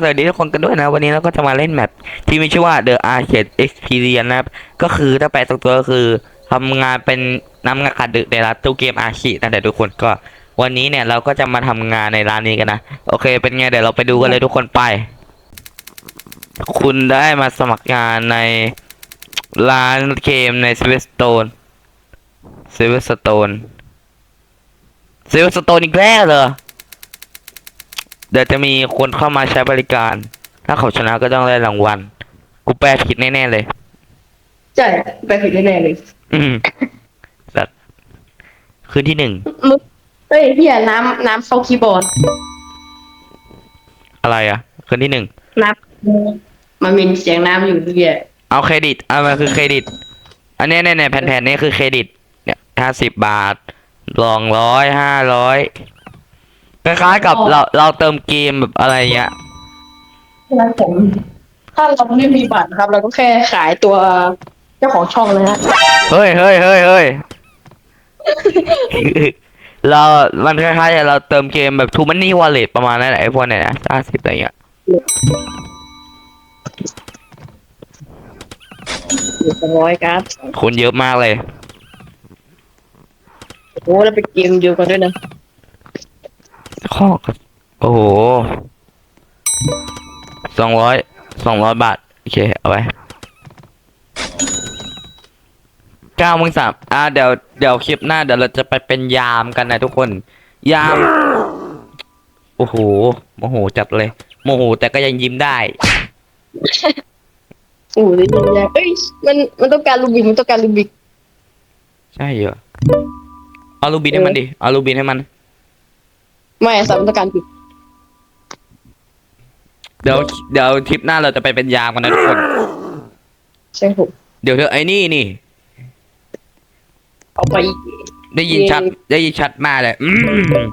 สวัสดีทุกคนกันด้วยนะ วันนี้เราก็จะมาเล่นแมปที่มีชื่อว่า The Arcade Experience นะครับ ก็คือถ้าแปลตรงตัวก็คือทำงานเป็นน้ำงานขัดดึกในร้านตู้เกมอาชีนั่นแหละทุกคนก็ วันนี้เนี่ยเราก็จะมาทำงานในร้านนี้กันนะ โอเค เป็นไงเดี๋ยวเราไปดูกันเลยทุกคนไป คุณได้มาสมัครงานในร้านเกมใน s ิ l v e r s t o n e s i l v e r s t o n e s i l v e r s t o n e อีกแล้วเหรอ เดี๋ยวจะมีคนเข้ามาใช้บริการ ถ้าเขาชนะก็ต้องได้รางวัล กูแปลผิดแน่ๆเลย ใช่ไปผิดแน่ๆเลยอืมสัตว์คืนที่หนึ่ง มึงเฮ้ยพี่อะน้ำน้ำเข้าคีย์บอร์ดอะไรอะ คืนที่หนึ่ง น้ำมันมีเสียงน้ำอยู่พี่อะเอาเครดิตเอามาคือเครดิต อันเนี้ยเนี่ยเนี่ยแผ่นๆนี้คือเครดิต เนี่ยห้าสิบบาทสองร้อยห้าร้อย คล้ายๆกับเราเราเติมเกมแบบอะไรเงี้ยครับผมถ้าเราไม่มีบัตรครับ เราก็แค่ขายตัวเจ้าของช่องเลยฮะเฮ้ยเฮ้ยเฮ้ยเฮ้ยเรา มันคล้ายๆกับเราเติมเกมแบบทูมันนี่วอลเล็ตประมาณนั้นแหละไอ้พวกเนี่ยนะห้าสิบอะไรเงี้ยอยู่สองร้อยครับคนเยอะมากเลย โอ้แล้วไปเกมเดียวกันด้วยนะ ข้อกับโอ้โหสองร้อยสองร้อยบาท โอเค เอาไว้เก้ามึงสามอ่าเดี๋ยวเดี๋ยวคลิปหน้าเดี๋ยวเราจะไปเป็นยามกันนะทุกคน ยาม โอ้โหโมโหจัดเลย โมโหแต่ก็ยังยิ้มได้ โอ้ยยังไงเอ้ยมันมันต้องการลูบิกมันต้องการลูบิก ใช่เหรอเอาลูบินให้มันดิเอาลูบินให้มัน ไม่สามนต้องการปิดเดี๋ยวเดี๋ยวทริปหน้าเราจะไปเป็นยามกันนะทุกคน ใช่ผมเดี๋ยวเธอไอ้นี่นี่ เอาไปได้ยินชัด ได้ยินชัดมากเลยอืม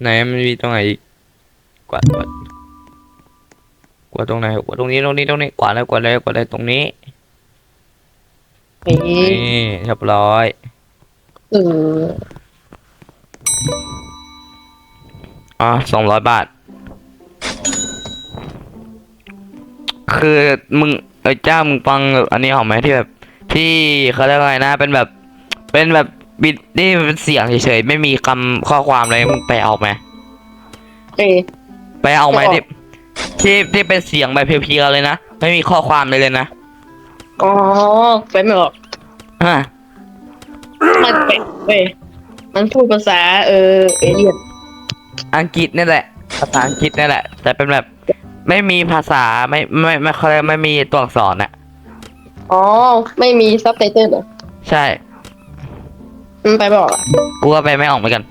ไหนมันมีตรงไหนอีกกวาดกวาดกวาดตรงไหนกวาดตรงนี้ตรงนี้ตรงนี้กวาดแล้วกวาดแล้วกวาดแล้วตรงนี้เอ้ยนี่เรียบร้อย เอออ๋อสองร้อยบาท คือมึงเอ้ยเจ้ามึงฟังแบบอันนี้หอมไหมที่แบบ ที่เขาเรียกว่าไงนะเป็นแบบ เป็นแบบบิดนี่เป็นเสียงเฉยๆไม่มีคำข้อความอะไรมึงไปเอาไหมเอ้ยไปเอาไหมไม่อที่อกที่ที่เป็นเสียงแบบเพียวๆเลยนะไม่มีข้อความเลยเลยนะอ๋อไปไม่ออกอะ มันเป็นเว้ยมันพูดภาษาเออเอเลียนอังกฤษนี่แหละ ภาษาอังกฤษนี่แหละ แต่เป็นแบบไม่มีภาษาไม่ไม่ไม่เขาเรียกไม่มีตัวอักษรอะอ๋อ ไม่มีซับไตเติลเหรอใช่ มันไปไม่ออกอะกูก็ไปไม่ออกเหมือนกัน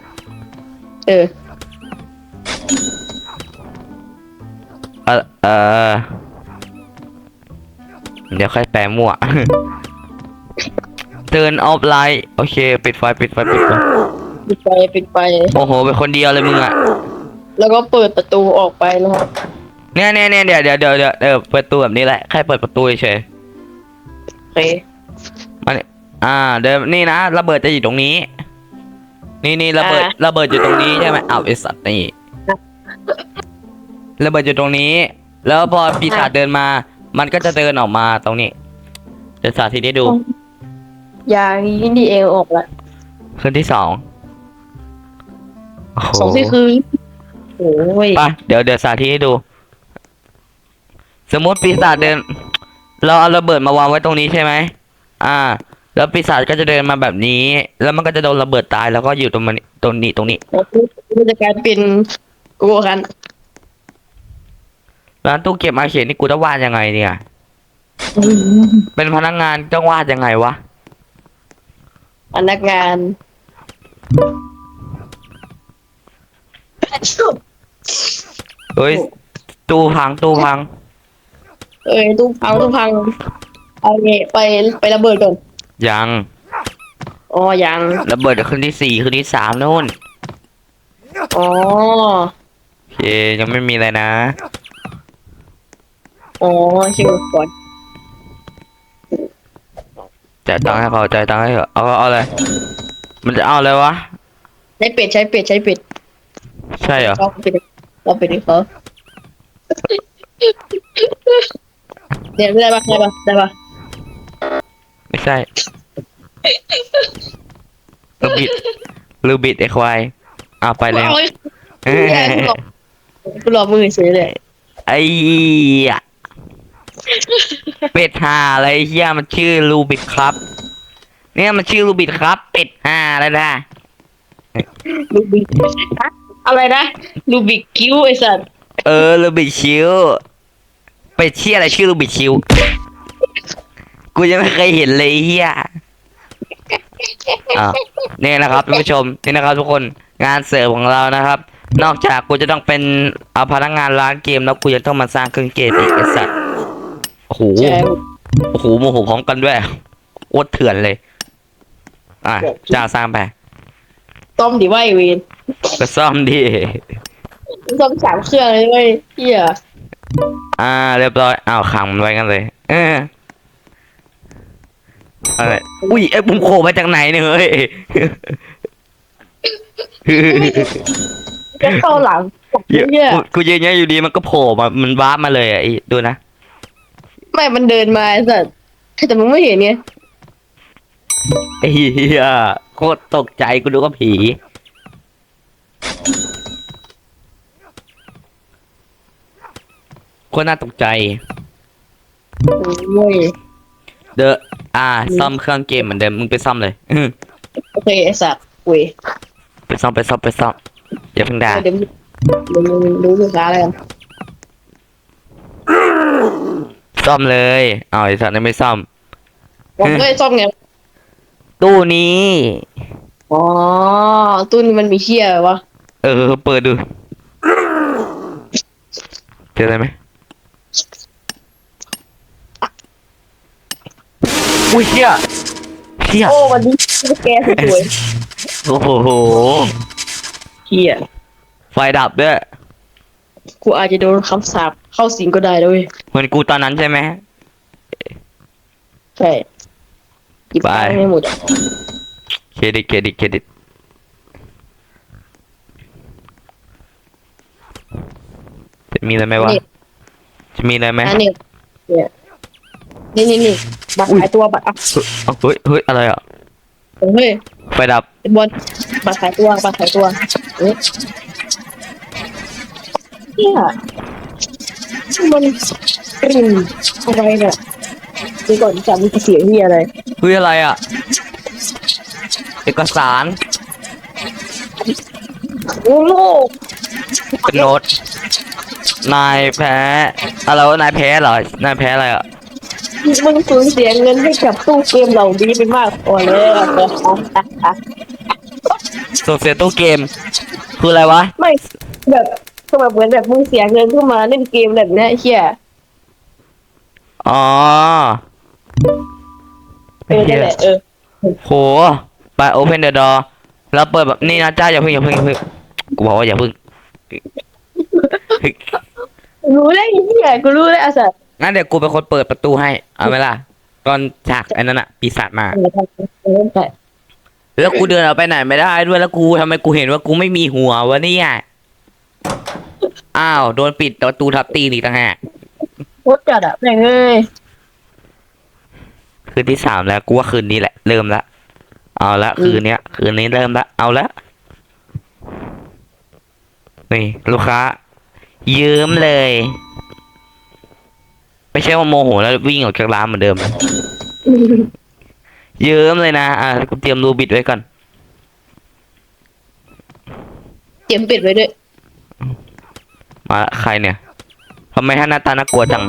เออ เออเออ เดี๋ยวค่อยแปลมั่ว เตือนออฟไลน์โอเค ปิดไฟปิดไฟปิดไฟปิดไฟปิดไฟโอ้โหเป็นคนเดียวเลยมึงอะแล้วก็เปิดประตูออกไปนะครับเนี่ยเนี่ยเนี่ยเดี๋ยวเดี๋ยวเดี๋ยวเดี๋ยวเดี๋ยวเปิดประตูแบบนี้แหละแค่เปิดประตูเฉยโอเคมาเนี่ยอ่า เดี๋ยวนี่นะระเบิดจะอยู่ตรงนี้ นี่นี่ระเบิดอ่าระเบิดอยู่ตรงนี้ใช่ไหมอ้าวไอสัตว์นี่ระเบิดอยู่ตรงนี้ แล้วพอปีศาจเดินมา มันก็จะเดินออกมาตรงนี้เดี๋ยวสาธิตให้ดูอ ย่างนี้นี่เองออกละคืนที่สองโอ้โหสองที่คือโอ้ยไปเดี๋ยวเดี๋ยวสาธิตให้ดู สมมติปีศาจเดิน เราเอาระเบิดมาวางไว้ตรงนี้ใช่ไหมอ่า แล้วปีศาจก็จะเดินมาแบบนี้ แล้วมันก็จะโดนระเบิดตายแล้วก็อยู่ตรงมันตรงนี้ตรงนี้มันจะกลายเป็นโกกันร้านตู้เก็บอาเขียนนี่กูต้องวาดยังไงเนี่ย เป็นพนักงานต้องวาดยังไงวะ พนักงาน เฮ้ย ตู้พังตู้พัง เอ้ยตู้พังตู้พังเอาเงี้ไปไประเบิดก่อนยังอ๋อยังระเบิดคืนที่สี่คืนที่สามนู่นอ๋อโอเคยังไม่มีอะไรนะ อ๋อคิวก่อน จ่ายตังค์ให้เขาจ่ายตังค์ให้เขาเอาเอาอะไรมันจะเอาอะไรวะ ใช้เป็ดใช้เป็ดใช้เป็ดใช่เหรอ เราไปดิเราไปดิเขาเนี่ยได้ปะได้ปะได้ปะไม่ใช่ ลูบิด ลูบิดไอควายเอาไปแล้ว โอ้ยเอแย่กูหลออกกูหลอกมือเฉยเลยไอ้เหี้ย เป็ดห่าอะไรเฮียมันชื่อลูบิดครับ เนี่ยมันชื่อลูบิดครับ เป็ดห่าแล้วนะลูบิกอะไรนะลูบิกคิ้วไอ้สัตว์เออลูบิดชิวเป็ดเชี่ยอะไรชื่อลูบิดชิวกูยังไม่เคยเห็นเลยไอ้เฮียอะนี่นะครับท่านผู้ชมนี่นะครับ ทุกคนงานเสริมของเรานะครับ นอกจากกูจะต้องเป็นเอาพนักงานร้านเกมแล้วกูยังต้องมาสร้างเครื่องเกมอีกไอ้สัตว์ โอ้โหใช่โอ้โหโมโหพร้อมกันด้วยโอดเถื่อนเลย อะจ้าสร้างไปต้มดิว่าไอเวนก็ซ่อมดิ ต้มสามเครื่องเลยเว้ยเฮียอ่า เรียบร้อยอ้าวขังมันไว้กันเลย เอออะไรอุ้ยไอ้ยผมโผล่มาจากไหนเนี่ยเฮ้ย จะเข้าหลังเยอะเฮียกูกูยืนเนี้ยอยู่ดีมันก็โผล่มา มันวาร์ปมาเลยอะไอ้ดูนะ ไม่มันเดินมาไอ้สัตว์แต่มึงไม่เห็นไงไอ้เหี้ยโคตรตกใจกูดูก็ผี โคตรน่าตกใจ โอ้ยเดอะอ่า ซ่อมเครื่องเกมเหมือนเดิม มึงไปซ่อมเลยอื้อโอเคไอ้สัตว์เว้ยไปซ่อมไปซ่อมไปซ่อมอย่าเพิ่งด่า เดี๋ยวเดี๋ยวมึงรู้ลูกค้าอะไรกัน ซ่อมเลยอ้าวไอ้สัตว์นี่ไม่ซ่อมผมก็ซ่อมไงตู้นี้ อ๋อตู้นี้มันมีเฮียอะไรวะเออ เปิดดูเจออะไรไหมอุ้ยเชี่ยเชี่ยโอ้วันนี้แกสวยโอ้โหๆเฮียไฟดับด้วย กูอาจจะโดนคำสาปเข้าสิงก็ได้ด้วยเหมือนกูตอนนั้นใช่ไหม ใช่หยิบไป ตังค์ให้หมดอะเครดิตเครดิตเครดิตจะมีอะไรไหมวะนี่จะมีอะไรไหม อันนี้เนี่ยนี่นี่นี่บัตรอุ้ยขายตัวบัตรอะเฮ้ยเฮ้ยอะไรอะ เฮ้ยไฟดับ บอลบัตรขายตัวบัตรขายตัวเฮ้ย เนี่ยมันกลิ่นอะไรเนี่ยดูก่อนจำมีเสียงเฮียอะไรเฮ้ยอะไรอะ เอกสาร โอ้โลกเป็นโน้ตนายแพ้อะไรวะนายแพ้เหรอ นายแพ้อะไรอะ มึงสูญเสียเงินให้กับตู้เกมเหล่านี้ไปมากพอแล้วโซเซียตู้เกม คืออะไรวะ ไม่แบบ ก็แบบเหมือนแบบมึงเสียเงินขึ้นมาเล่นเกมแบบเนี้ยไอ้เฮียอ๋อเออนั่นแหละเออโห ไป open the door แล้วเปิดแบบนี่นะจ้าอย่าเพิ่งอย่าเพิ่งอย่าเพิ่งกูบอกว่าอย่าเพิ่งรู้ได้ไอ้เฮียกูรู้ได้อาสัตว์งั้นเดี๋ยวกูเป็นคนเปิดประตูให้ เอาไหมล่ะ ตอนฉากไอ้นั้นอะปีศาจมาเออทำเออแต่แล้วกูเดินออกไปไหนไม่ได้ด้วยแล้วกูทำไมกูเห็นว่ากูไม่มีหัววะเนี่ย อ้าว โดนปิดประตูทับตีนอีกต่างหากโคตรจัดอะแม่งเอ้ยคืนที่สามแล้วกูว่าคืนนี้แหละ เริ่มละ เอาละ คืนเนี้ย คืนนี้เริ่มละ เอาละ นี่ ลูกค้า ยืมเลย ไม่ใช่ว่าโมโหแล้ววิ่งออกจากร้านเหมือนเดิม ยืมเลยนะ อะกูเตรียมรูบิดไว้ก่อน เตรียมปิดไว้ด้วย มาใครเนี่ยทำไมท่านหน้าตาน่ากลัวจัง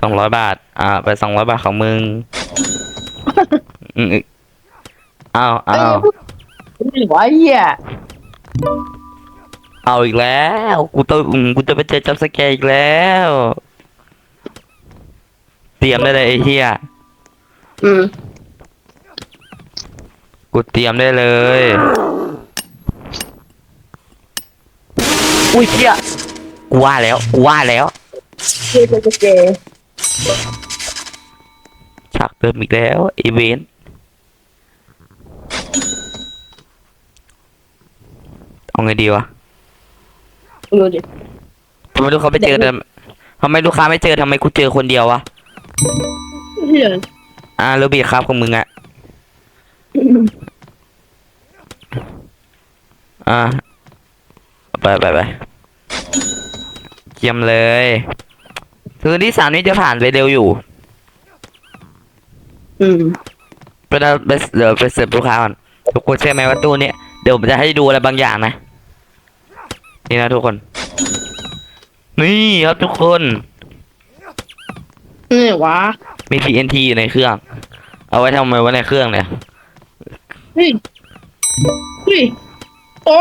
สองร้อยบาท อ่า ไปสองร้อยบาทของมึงอ้าวเอ้ยอ้าวไม่ไหวเฮียเอาอีกแล้ว กูต้องกูจะไปเจอจับสแกอีกแล้ว เตรียมได้เลยไอ้เหี้ยอืมกูเตรียมได้เลย อุ้ยเหี้ยกูว่าแล้วกูว่าแล้วเจเจเจเจฉากเดิมอีกแล้วอีเวนต์ต้องไงดีวะดูดิทำไมลูกค้าไม่เจอแต่ทำไมลูกค้าไม่เจอทำไมกูเจอคนเดียววะเฮียอ่าโรบีครับของมึงอะอ่า ไปไปไปเยี่ยมเลยคือที่สามนี้จะผ่านไปเร็วอยู่ อืมไปเดี๋ยวไปเดี๋ยวไปเสิร์ฟลูกค้าก่อนทุกคนเชื่อไหมว่าตู้เนี้ยเดี๋ยวผมจะให้ดูอะไรบางอย่างนะ นี่นะทุกคน นี่ครับทุกคนนี่วะมี TNT อยู่ในเครื่อง เอาไว้ทำไมไว้ในเครื่องเนี่ย เฮ้ยเฮ้ยโอ้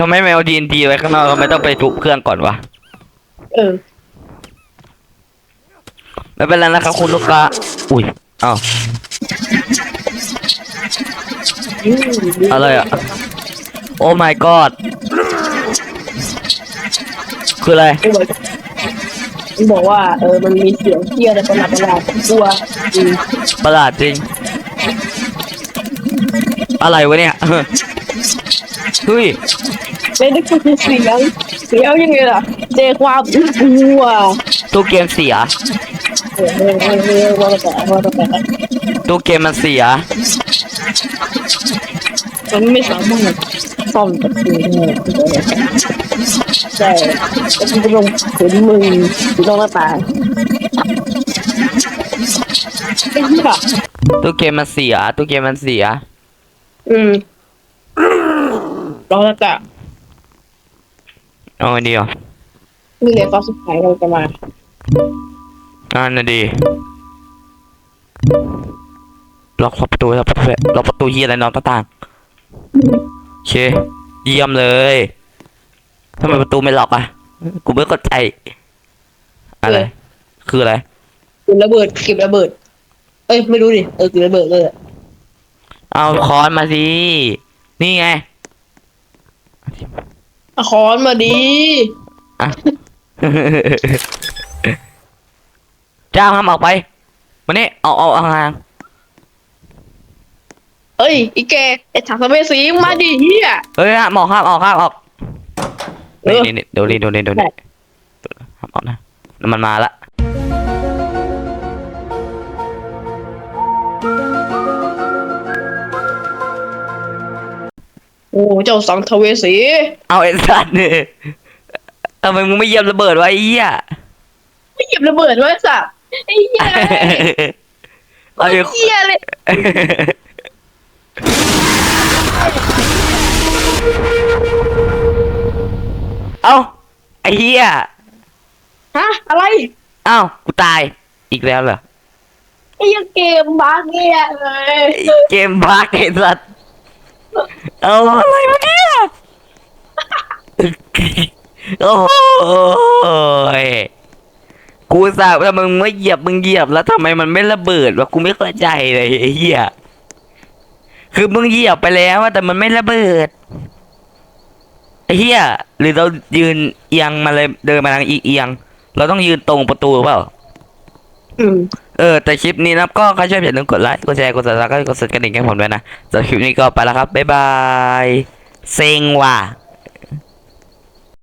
ทำไมไม่เอา TNT ไว้ข้างนอกทำไมต้องไปทุบเครื่องก่อนวะเออไม่เป็นไรนะครับคุณลูกค้าอุ้ยอ้าวอะไรอะโอ้ my god คืออะไร มันบอกว่า เออ มันมีเสียงเที่ยอะไรประหลาดประหลาดกลัวอืมประหลาดจริง อะไรวะเนี่ย เฮ้ยเล่นได้คือเสียงเสียงยังไงล่ะเจความกลัวตู้เกมเสียเออเออเออเออว่าแต่ว่าแต่ตู้เกมมันเสียมันไม่สามารถซ่อมประตูได้ใช่แล้วมันก็ลงถึงมึงถึงตรงหน้าตางไอ้เหี้ยตู้เกมมันเสียตู้เกมมันเสีย อืม รอแล้วแต่เอาไงดีอะนี่เลยตอนสุดท้ายเราจะมาอ่าน่ะดีล็อกประตูล็อกประตูล็อกประตูเฮียอะไรนอนต่างโอเคเยี่ยมเลยทำไมประตูไม่ล็อกอะกูไม่เข้าใจอะไร คืออะไรเก็บระเบิดเก็บระเบิด เอ้ยไม่รู้ดิเออเก็บระเบิดเลยอะเอาค้อนมาสินี่ไงเอาค้อนมาดีอะ เจ้าห้ามออกไปมานี่เอาเอาเอาห่างเอ้ยอีแกไอ้ถังสเปซสีมาดิเฮีย เฮ้ยห้ามออกห้ามออกห้ามออกเออนี่นี่เดี๋ยวนี้เดี๋ยวนี้เดี๋ยวนี้ห้ามออกนะ มันมาละ โอ้เจ้าสังทเวสีเอาไอ้สัตว์เนี่ยทำไมมึงไม่เหยียบระเบิดไวะไอ้เหี้ยไม่หยิบระเบิดไว้สักไอ้เหี้ยเอาไอ้ไอ้เหี้ยเลยเอาไอ้เหี้ยฮะอะไรเอ้ากูตายอีกแล้วเหรอไอ้เหี้ยเกมบ้าเงี้ยเลย ไอ้เกมบักไอ้สัตว์ เอาอะไรวะเนี่ยโอ้ยกูสาบถ้ามึงไม่เหยียบมึงเหยียบแล้วทำไมมันไม่ระเบิดวะกูไม่เข้าใจเลยไอ้เหี้ยคือมึงเหยียบไปแล้วอะแต่มันไม่ระเบิดไอ้เหี้ยหรือเรายืนเอียงมาเลยเดินมาทางอีเอียง เราต้องยืนตรงประตูเปล่า อืม เออแต่คลิปนี้นะก็ใครชอบอย่าลืมกดไลค์กดแชร์กดซับสไครต์กดสั่นกระดิ่งให้ผมด้วยนะสำหรับคลิปนี้ก็ไปแล้วครับบ๊ายบายเซ็งว่ะ